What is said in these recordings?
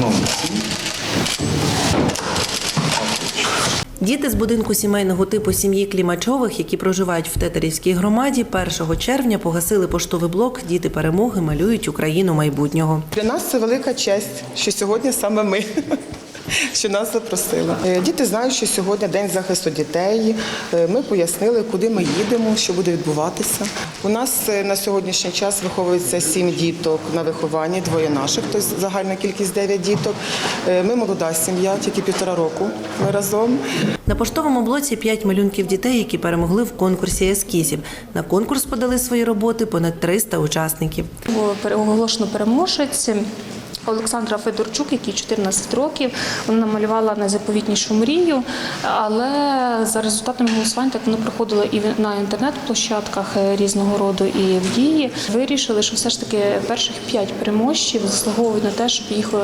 номер 7. Діти з будинку сімейного типу сім'ї Клімачових, які проживають в Тетерівській громаді, 1 червня погасили поштовий блок Діти перемоги малюють Україну майбутнього. Для нас це велика честь, що сьогодні саме ми. Що нас запросили. Е, Діти знають, що сьогодні день захисту дітей. Е, Ми пояснили, куди ми їдемо, що буде відбуватися. У нас е, на сьогоднішній час виховується сім діток на вихованні, двоє наших, тобто загальна кількість дев'ять діток. Ми молода сім'я, тільки півтора року. Ми разом. На поштовому блоці п'ять малюнків дітей, які перемогли в конкурсі ескізів. На конкурс подали свої роботи понад 300 учасників. Було оголошено переможець. Олександра Федорчук, якій 14 років, вона намалювала найзаповітнішу мрію, але за результатами голосувань так воно проходило і на інтернет-площадках різного роду, і в дії. Вирішили, що все ж таки перших п'ять переможців заслуговують на те, щоб їх е,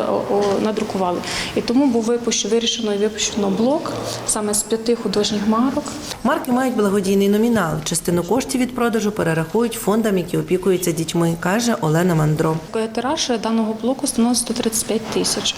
надрукували. І тому був випущено, вирішено і випущено блок саме з п'яти художніх марок. Марки мають благодійний номінал. Частину коштів від продажу перерахують фондам, які опікуються дітьми, каже Олена Мандро. Тираж даного блоку становить 135 тисяч.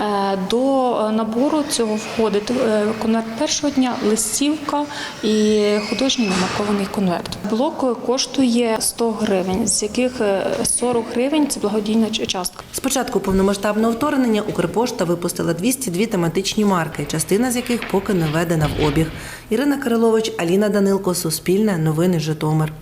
Е, До е, набору цього входить е, конверт першого дня, листівка і художній намаркований конверт. Блок коштує 100 гривень, з яких е, 40 гривень це благодійна частка. З початку повномасштабного вторгнення Укрпошта випустила 202 тематичні марки, частина з яких поки не введена в обіг. Ірина Кирилович, Аліна Данилко, Суспільне, Новини Житомир.